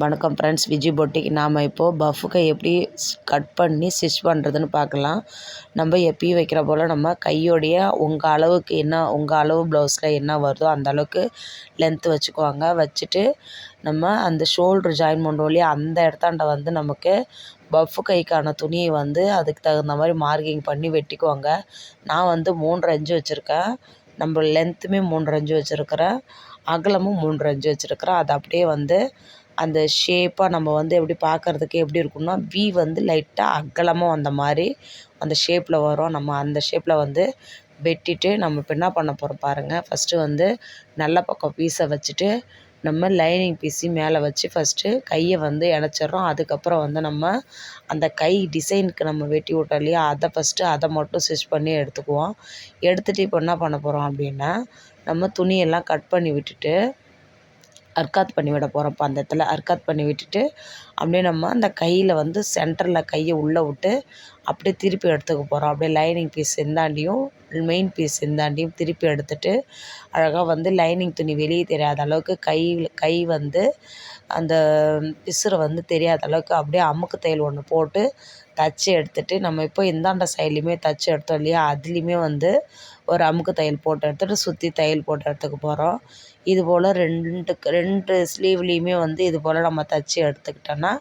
வணக்கம் ஃப்ரெண்ட்ஸ் விஜி பொட்டிக்கு நாம் இப்போது பஃபுக்கை எப்படி கட் பண்ணி ஸ்டிச் பண்ணுறதுன்னு பார்க்கலாம். நம்ம எப்பயும் வைக்கிற போல் நம்ம கையோடைய உங்கள் அளவுக்கு என்ன உங்கள் அளவு ப்ளவுஸில் என்ன வருதோ அந்த அளவுக்கு லென்த்து வச்சுக்குவாங்க. வச்சுட்டு நம்ம அந்த ஷோல்ட்ரு ஜாயின் பண்ணுறோம் அந்த இடத்தாண்ட வந்து நமக்கு பஃப்பு கைக்கான துணியை வந்து அதுக்கு தகுந்த மாதிரி மார்க்கிங் பண்ணி வெட்டிக்குவாங்க. நான் வந்து மூன்று அஞ்சு வச்சுருக்கேன். நம்ம லென்த்துமே மூன்று அஞ்சு வச்சுருக்கிறேன். அகலமும் மூன்று அஞ்சு வச்சுருக்கிறேன். அதை அப்படியே வந்து அந்த ஷேப்பாக நம்ம வந்து எப்படி பார்க்கறதுக்கு எப்படி இருக்கும்னா வி வந்து லைட்டாக அகலமாக வந்த மாதிரி அந்த ஷேப்பில் வரும். நம்ம அந்த ஷேப்பில் வந்து வெட்டிட்டு நம்ம இப்போ என்ன பண்ண போகிறோம் பாருங்கள் ஃபஸ்ட்டு வந்து நல்ல பக்கம் பீஸை வச்சுட்டு நம்ம லைனிங் பீஸி மேலே வச்சு ஃபஸ்ட்டு கையை வந்து இணைச்சிட்றோம். அதுக்கப்புறம் வந்து நம்ம அந்த கை டிசைனுக்கு நம்ம வெட்டி விட்டோம் இல்லையா அதை ஃபஸ்ட்டு அதை மட்டும் ஸ்டிச் பண்ணி எடுத்துக்குவோம். எடுத்துகிட்டு இப்போ என்ன பண்ண போகிறோம் அப்படின்னா நம்ம துணியெல்லாம் கட் பண்ணி விட்டுட்டு அர்க்காத் பண்ணி விட போகிறோம் இப்போ அந்த இடத்துல அர்க்காத் பண்ணி விட்டுட்டு அப்படியே நம்ம அந்த கையில் வந்து சென்டரில் கையை உள்ளே விட்டு அப்படியே திருப்பி எடுத்துக்க போகிறோம் அப்படியே லைனிங் பீஸ் இந்தாண்டியும் மெயின் பீஸ் இந்தாண்டியும் திருப்பி எடுத்துட்டு அழகாக வந்து லைனிங் துணி வெளியே தெரியாத அளவுக்கு கையில் கை வந்து அந்த பிசுறு வந்து தெரியாத அளவுக்கு அப்படியே அமுக்கு தையல் ஒன்று போட்டு தச்சு எடுத்துட்டு நம்ம இப்போ இந்தாண்ட சைட்லேயுமே தச்சு எடுத்தோம் இல்லையா? அதுலேயுமே வந்து ஒரு அமுக்கு தையல் போட்டு எடுத்துகிட்டு சுற்றி தையல் போட்டு எடுத்துக்க போகிறோம் இது போல் ரெண்டுக்கு ரெண்டு ஸ்லீவ்லேயுமே வந்து இது போல் நம்ம தச்சு எடுத்துக்கிட்டோன்னா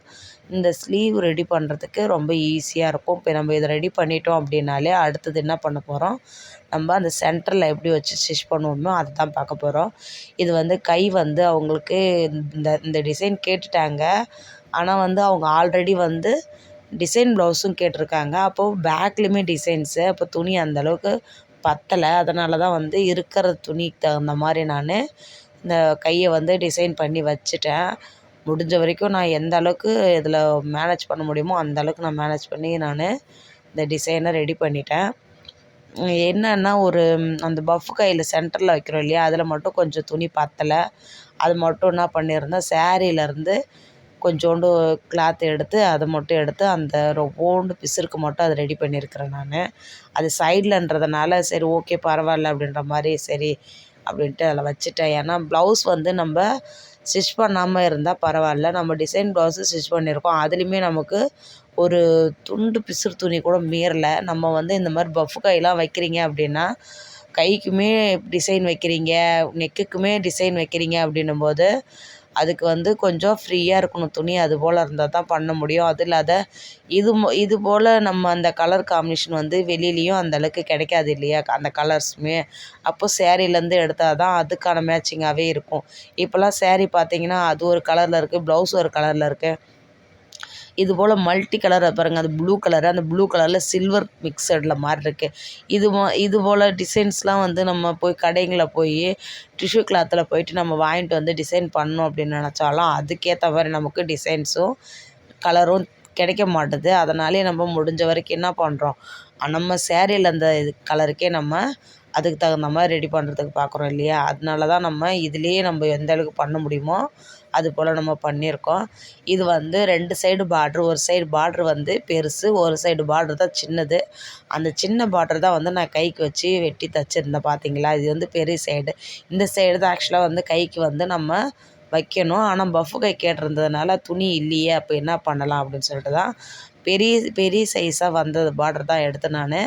இந்த ஸ்லீவ் ரெடி பண்ணுறதுக்கு ரொம்ப ஈஸியாக இருக்கும். இப்போ நம்ம இதை ரெடி பண்ணிட்டோம் அப்படின்னாலே அடுத்தது என்ன பண்ண போகிறோம் நம்ம அந்த சென்டரில் எப்படி வச்சு ஸ்டிச் பண்ணுவோமோ அதை தான் பார்க்க போகிறோம் இது வந்து கை வந்து அவங்களுக்கு இந்த இந்த டிசைன் கேட்டுட்டாங்க. ஆனால் வந்து அவங்க ஆல்ரெடி வந்து டிசைன் ப்ளவுஸும் கேட்டிருக்காங்க. அப்போது பேக்லேயுமே டிசைன்ஸு அப்போ துணி அந்தளவுக்கு பத்தலை. அதனால தான் வந்து இருக்கிற துணிக்கு தகுந்த மாதிரி நான் இந்த கையை வந்து டிசைன் பண்ணி வச்சுட்டேன். முடிஞ்ச வரைக்கும் நான் எந்த அளவுக்கு இதில் மேனேஜ் பண்ண முடியுமோ அந்த அளவுக்கு நான் மேனேஜ் பண்ணி நான் இந்த டிசைனை ரெடி பண்ணிட்டேன். என்னன்னா ஒரு அந்த பஃப் கையில் சென்டரில் வைக்கிறோம் இல்லையா? அதில் மட்டும் கொஞ்சம் துணி பத்தலை. அது மட்டும் என்ன பண்ணியிருந்தேன் ஸாரீலேருந்து கொஞ்சோண்டு கிளாத் எடுத்து அதை மட்டும் எடுத்து அந்த ரொம்போண்டு பிசுருக்கு மட்டும் அதை ரெடி பண்ணியிருக்கிறேன் நான். அது சைட்லன்றதுனால சரி ஓகே பரவாயில்ல அப்படின்ற மாதிரி சரி அப்படின்ட்டு அதில் வச்சுட்டேன். ஏன்னா ப்ளவுஸ் வந்து நம்ம ஸ்டிச் பண்ணாமல் இருந்தால் பரவாயில்ல. நம்ம டிசைன் ப்ளவுஸு ஸ்டிச் பண்ணியிருக்கோம். அதுலேயுமே நமக்கு ஒரு துண்டு பிசுறு துணி கூட மீறலை. நம்ம வந்து இந்த மாதிரி பஃப் கைலாம் வைக்கிறீங்க அப்படின்னா கைக்குமே டிசைன் வைக்கிறீங்க நெக்குக்குமே டிசைன் வைக்கிறீங்க அப்படின்னும் போது அதுக்கு வந்து கொஞ்சம் ஃப்ரீயாக இருக்கணும். துணி அது போல் இருந்தால் தான் பண்ண முடியும். அது இல்லாத இது இது போல் நம்ம அந்த கலர் காம்பினேஷன் வந்து வெளிலேயும் அந்தளவுக்கு கிடைக்காது இல்லையா? அந்த கலர்ஸுமே அப்போது ஸேரீலேருந்து எடுத்தால் தான் அதுக்கான மேட்சிங்காகவே இருக்கும். இப்போல்லாம் ஸேரீ பார்த்திங்கன்னா அது ஒரு கலரில் இருக்குது ப்ளவுஸ் ஒரு கலரில் இருக்குது இது போல் மல்டி கலரை பாருங்கள் அது ப்ளூ கலரு அந்த ப்ளூ கலரில் சில்வர் மிக்சடில் மாதிரி இருக்குது இது இது போல் டிசைன்ஸ்லாம் வந்து நம்ம போய் கடைங்களில் போய் டிஷ்யூ கிளாத்தில் போயிட்டு நம்ம வாங்கிட்டு வந்து டிசைன் பண்ணோம் அப்படின்னு நினச்சாலும் அதுக்கேற்ற மாதிரி நமக்கு டிசைன்ஸும் கலரும் கிடைக்க மாட்டுது. அதனாலே நம்ம முடிஞ்ச வரைக்கும் என்ன பண்ணுறோம் நம்ம சேரீயில் அந்த இது கலருக்கே நம்ம அதுக்கு தகுந்த மாதிரி ரெடி பண்ணுறதுக்கு பார்க்குறோம் இல்லையா? அதனால தான் நம்ம இதுலேயே நம்ம எந்த அளவுக்கு பண்ண முடியுமோ அது போல் நம்ம பண்ணியிருக்கோம். இது வந்து ரெண்டு சைடு பார்ட்ரு ஒரு சைடு பார்ட்ரு வந்து பெருசு ஒரு சைடு பார்ட்ரு தான் சின்னது. அந்த சின்ன பார்ட்ரு தான் வந்து நான் கைக்கு வச்சு வெட்டி தைச்சிருந்தேன் பார்த்தீங்களா இது வந்து பெரிய சைடு இந்த சைடு தான் ஆக்சுவலாக வந்து கைக்கு வந்து நம்ம வைக்கணும். ஆனால் பஃப் கை கேட்டிருந்ததுனால துணி இல்லையே அப்போ என்ன பண்ணலாம் அப்படின்னு சொல்லிட்டு தான் பெரிய பெரிய சைஸாக வந்தது. பார்டர் தான் எடுத்து நான்.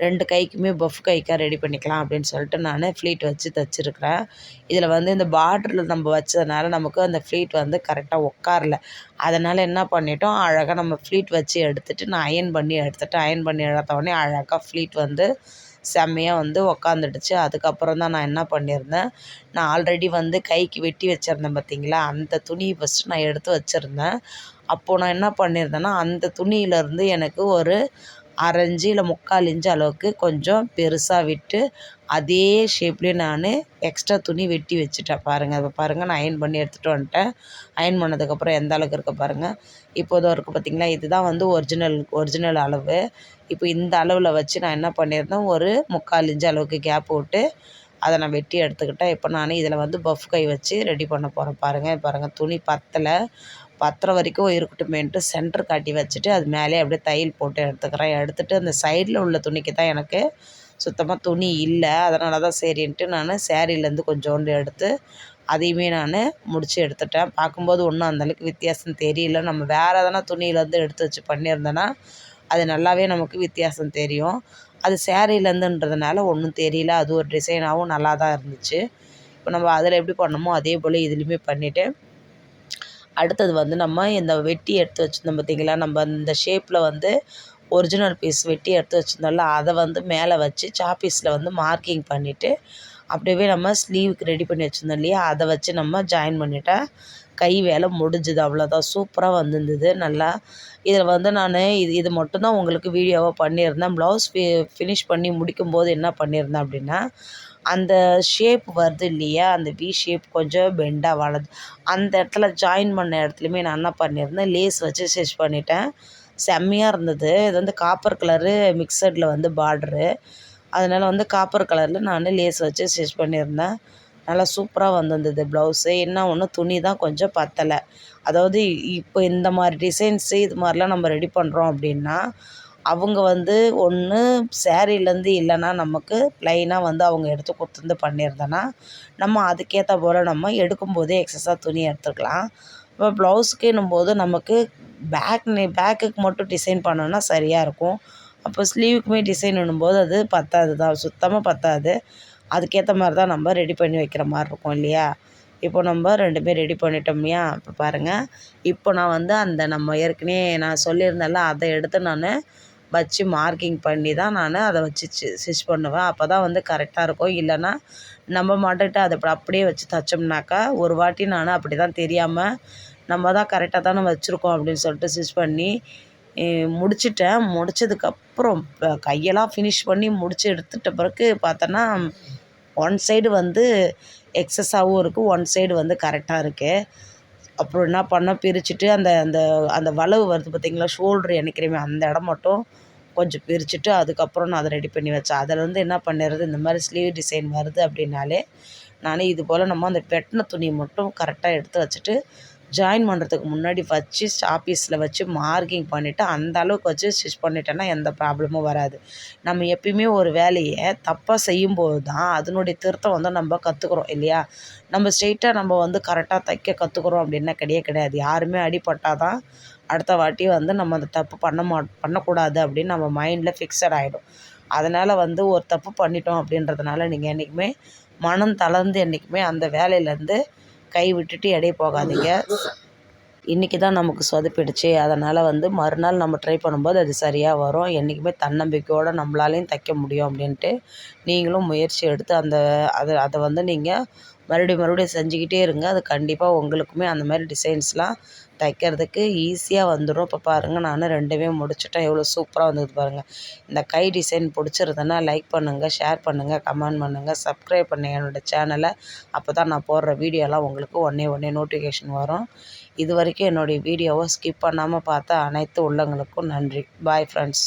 ரெண்டு கைக்குமே பஃப் கைக்காக ரெடி பண்ணிக்கலாம் அப்படின்னு சொல்லிட்டு நான் ஃப்ளீட் வச்சு தைச்சிருக்கிறேன். இதில் வந்து இந்த பார்டரில் நம்ம வச்சதுனால நமக்கு அந்த ஃப்ளீட் வந்து கரெக்டாக உட்காரல. அதனால் என்ன பண்ணிட்டோம்? அழகாக நம்ம ஃப்ளீட் வச்சு எடுத்துகிட்டு நான் அயன் பண்ணி எடுத்துகிட்டு அயன் பண்ணி எடுத்த உடனே அழகாக ஃப்ளீட் வந்து செம்மையாக வந்து உக்காந்துடுச்சு. அதுக்கப்புறம் தான் நான் என்ன பண்ணியிருந்தேன் நான் ஆல்ரெடி வந்து கைக்கு வெட்டி வச்சுருந்தேன் பார்த்தீங்களா அந்த துணியை ஃபஸ்ட்டு நான் எடுத்து வச்சுருந்தேன். அப்போது நான் என்ன பண்ணியிருந்தேன்னா அந்த துணியிலேருந்து எனக்கு ஒரு அரை இல்லை முக்கால் இன்ச்சு அளவுக்கு கொஞ்சம் பெருசாக விட்டு அதே ஷேப்லேயே நான் எக்ஸ்ட்ரா துணி வெட்டி வச்சுட்டேன். பாருங்கள் இப்போ பாருங்கள் நான் அயன் பண்ணி எடுத்துகிட்டு வந்துட்டேன். அயன் பண்ணதுக்கப்புறம் எந்த அளவுக்கு இருக்குது பாருங்கள் இப்போது இருக்குது பார்த்திங்களா இதுதான் வந்து ஒரிஜினல் ஒரிஜினல் அளவு. இப்போ இந்த அளவில் வச்சு நான் என்ன பண்ணியிருந்தேன்? ஒரு முக்கால் இன்ச்சு அளவுக்கு கேப் விட்டு அதை நான் வெட்டி எடுத்துக்கிட்டேன். இப்போ நான் இதில் வந்து பஃப் கை வச்சு ரெடி பண்ண போகிறேன் பாருங்கள் பாருங்கள் துணி பத்தலை. பத்துற வரைக்கும் இருக்கட்டுமேன்ட்டு சென்டர் காட்டி வச்சுட்டு அது மேலே அப்படியே தையல் போட்டு எடுத்துக்கிறேன். எடுத்துகிட்டு அந்த சைடில் உள்ள துணிக்கு தான் எனக்கு சுத்தமாக துணி இல்லை. அதனால தான் சரின்ட்டு நான் சேரீலேருந்து கொஞ்சோண்டு எடுத்து அதையுமே நான் முடித்து எடுத்துட்டேன். பார்க்கும்போது ஒன்றும் அந்தளவுக்கு வித்தியாசம் தெரியல. நம்ம வேறு எதனா துணியிலேருந்து எடுத்து வச்சு பண்ணியிருந்தோன்னா அது நல்லாவே நமக்கு வித்தியாசம் தெரியும். அது சேரீலேருந்துன்றதுனால ஒன்றும் தெரியல. அது ஒரு டிசைனாகவும் நல்லா தான் இருந்துச்சு. இப்போ நம்ம அதில் எப்படி பண்ணோமோ அதே போல் இதுலேயுமே பண்ணிவிட்டு அடுத்தது வந்து நம்ம இந்த வெட்டி எடுத்து வச்சுருந்தோம் பார்த்திங்களா நம்ம இந்த ஷேப்பில் வந்து ஒரிஜினல் பீஸ் வெட்டி எடுத்து வச்சுருந்தோம்ல அதை வந்து மேலே வச்சு சாப்பீஸில் வந்து மார்க்கிங் பண்ணிவிட்டு அப்படியே நம்ம ஸ்லீவுக்கு ரெடி பண்ணி வச்சுருந்தோம் இல்லையா? அதை வச்சு நம்ம ஜாயின் பண்ணிட்டா கை வேலை முடிஞ்சுது. அவ்வளோதான் சூப்பராக வந்திருந்தது. நல்லா. இதில் வந்து நான் இது இது மட்டும்தான் உங்களுக்கு வீடியோவாக பண்ணியிருந்தேன். ப்ளவுஸ் ஃபி ஃபினிஷ் பண்ணி முடிக்கும்போது என்ன பண்ணியிருந்தேன் அப்படின்னா அந்த ஷேப் வருது இல்லையா? அந்த வி ஷேப் கொஞ்சம் பெண்டாக வளது அந்த இடத்துல ஜாயின் பண்ண இடத்துலையுமே நான் என்ன பண்ணியிருந்தேன்? லேஸ் வச்சு ஸ்டிச் பண்ணிட்டேன். செம்மையாக இருந்தது. இது வந்து காப்பர் கலரு மிக்சடில் வந்து பார்ட்ரு அதனால் வந்து காப்பர் கலரில் நான் லேஸ் வச்சு ஸ்டிச் பண்ணியிருந்தேன். நல்லா சூப்பராக வந்திருந்தது ப்ளவுஸு என்ன ஒன்று துணி தான் கொஞ்சம் பத்தலை. அதாவது இப்போ இந்த மாதிரி டிசைன்ஸு இது மாதிரிலாம் நம்ம ரெடி பண்ணுறோம் அப்படின்னா அவங்க வந்து ஒன்று சேரீலேருந்து இல்லைன்னா நமக்கு ப்ளைனாக வந்து அவங்க எடுத்து கொடுத்துருந்து பண்ணியிருந்தேன்னா நம்ம அதுக்கேற்ற போல் நம்ம எடுக்கும்போதே எக்ஸஸாக துணி எடுத்துக்கலாம். இப்போ ப்ளவுஸுக்குன்னும் போது நமக்கு பேக் நெ பேக்குக்கு மட்டும் டிசைன் பண்ணோன்னா சரியாக இருக்கும். அப்போ ஸ்லீவுக்குமே டிசைன் போது அது பத்தாது தான் சுத்தமாக பத்தாது. அதுக்கேற்ற மாதிரி தான் நம்ம ரெடி பண்ணி வைக்கிற மாதிரி இருக்கும் இல்லையா? இப்போ நம்ம ரெண்டுமே ரெடி பண்ணிட்டோம்யா இப்போ பாருங்கள் இப்போ நான் வந்து அந்த நம்ம ஏற்கனவே நான் சொல்லியிருந்தேன்ல அதை எடுத்து நான் வச்சு மார்க்கிங் பண்ணி தான் நான் அதை வச்சு ஸ்டிச் பண்ணுவேன். அப்போ தான் வந்து கரெக்டாக இருக்கும். இல்லைன்னா நம்ம மாட்டுக்கிட்ட அதை அப்படியே வச்சு தைச்சோம்னாக்கா ஒரு வாட்டி நான் அப்படி தான் தெரியாமல் நம்ம தான் கரெக்டாக தானே வச்சுருக்கோம் அப்படின்னு சொல்லிட்டு ஸ்டிச் பண்ணி முடிச்சிட்டேன். முடிச்சதுக்கப்புறம் கையெல்லாம் ஃபினிஷ் பண்ணி முடித்து எடுத்துட்ட பிறகு பார்த்தோன்னா ஒன் சைடு வந்து எக்ஸஸாகவும் இருக்குது ஒன் சைடு வந்து கரெக்டாக இருக்குது அப்புறம் என்ன பண்ணேன் பிரிச்சுட்டு அந்த அந்த அந்த வளைவு வருது பார்த்திங்களா? ஷோல்ட்ரு இணைக்கிறமே அந்த இடம் மட்டும் கொஞ்சம் பிரிச்சுட்டு அதுக்கப்புறம் நான் அதை ரெடி பண்ணி வச்சேன். அதில் வந்து என்ன பண்ணிடுறது? இந்த மாதிரி ஸ்லீவ் டிசைன் வருது அப்படின்னாலே நான் இது போல் நம்ம அந்த வெட்டின துணியை மட்டும் கரெக்டாக எடுத்து வச்சுட்டு ஜாயின் பண்ணுறதுக்கு முன்னாடி வச்சு ஆஃபீஸில் வச்சு மார்க்கிங் பண்ணிவிட்டு அந்த அளவுக்கு வச்சு ஸ்டிச் பண்ணிட்டேன்னா எந்த ப்ராப்ளமும் வராது. நம்ம எப்பயுமே ஒரு வேலையை தப்பாக செய்யும்போது தான் அதனுடைய திருத்தம் வந்து நம்ம கற்றுக்குறோம் இல்லையா? நம்ம ஸ்ட்ரெயிட்டாக நம்ம வந்து கரெக்டாக தைக்க கற்றுக்குறோம் அப்படின்னா கிடையவே கிடையாது. யாருமே அடிபட்டால் தான் அடுத்த வாட்டி வந்து நம்ம அந்த தப்பு பண்ண மா பண்ணக்கூடாது அப்படின்னு நம்ம மைண்டில் ஃபிக்ஸட் ஆகிடும் அதனால் வந்து ஒரு தப்பு பண்ணிட்டோம் அப்படின்றதுனால நீங்கள் என்றைக்குமே மனம் தளர்ந்து என்றைக்குமே அந்த வேலையிலேருந்து கை விட்டுட்டு இடைய போகாதீங்க. இன்றைக்கி தான் நமக்கு சொதப்பிடுச்சு. அதனால் வந்து மறுநாள் நம்ம ட்ரை பண்ணும்போது அது சரியாக வரும். என்றைக்குமே தன்னம்பிக்கையோடு நம்மளாலையும் தைக்க முடியும் அப்படின்ட்டு நீங்களும் முயற்சி எடுத்து அந்த அதை அதை வந்து நீங்கள் மறுபடியும் மறுபடியும் செஞ்சுக்கிட்டே இருங்க. அது கண்டிப்பாக உங்களுக்குமே அந்த மாதிரி டிசைன்ஸ்லாம் தைக்கிறதுக்கு ஈஸியாக வந்துடும் இப்போ பாருங்கள் நான் ரெண்டுமே முடிச்சுட்டேன். எவ்வளோ சூப்பராக வந்தது பாருங்கள் இந்த கை டிசைன் பிடிச்சிருந்ததுன்னா லைக் பண்ணுங்கள் ஷேர் பண்ணுங்கள் கமெண்ட் பண்ணுங்கள் சப்ஸ்கிரைப் பண்ணுங்கள் என்னோடய சேனலை அப்போ தான் நான் போடுற வீடியோலாம் உங்களுக்கு ஒன்றே ஒன்றே நோட்டிஃபிகேஷன் வரும். இது வரைக்கும் என்னுடைய வீடியோவை ஸ்கிப் பண்ணாமல் பார்த்த அனைத்து உள்ளங்களுக்கும் நன்றி. Bye friends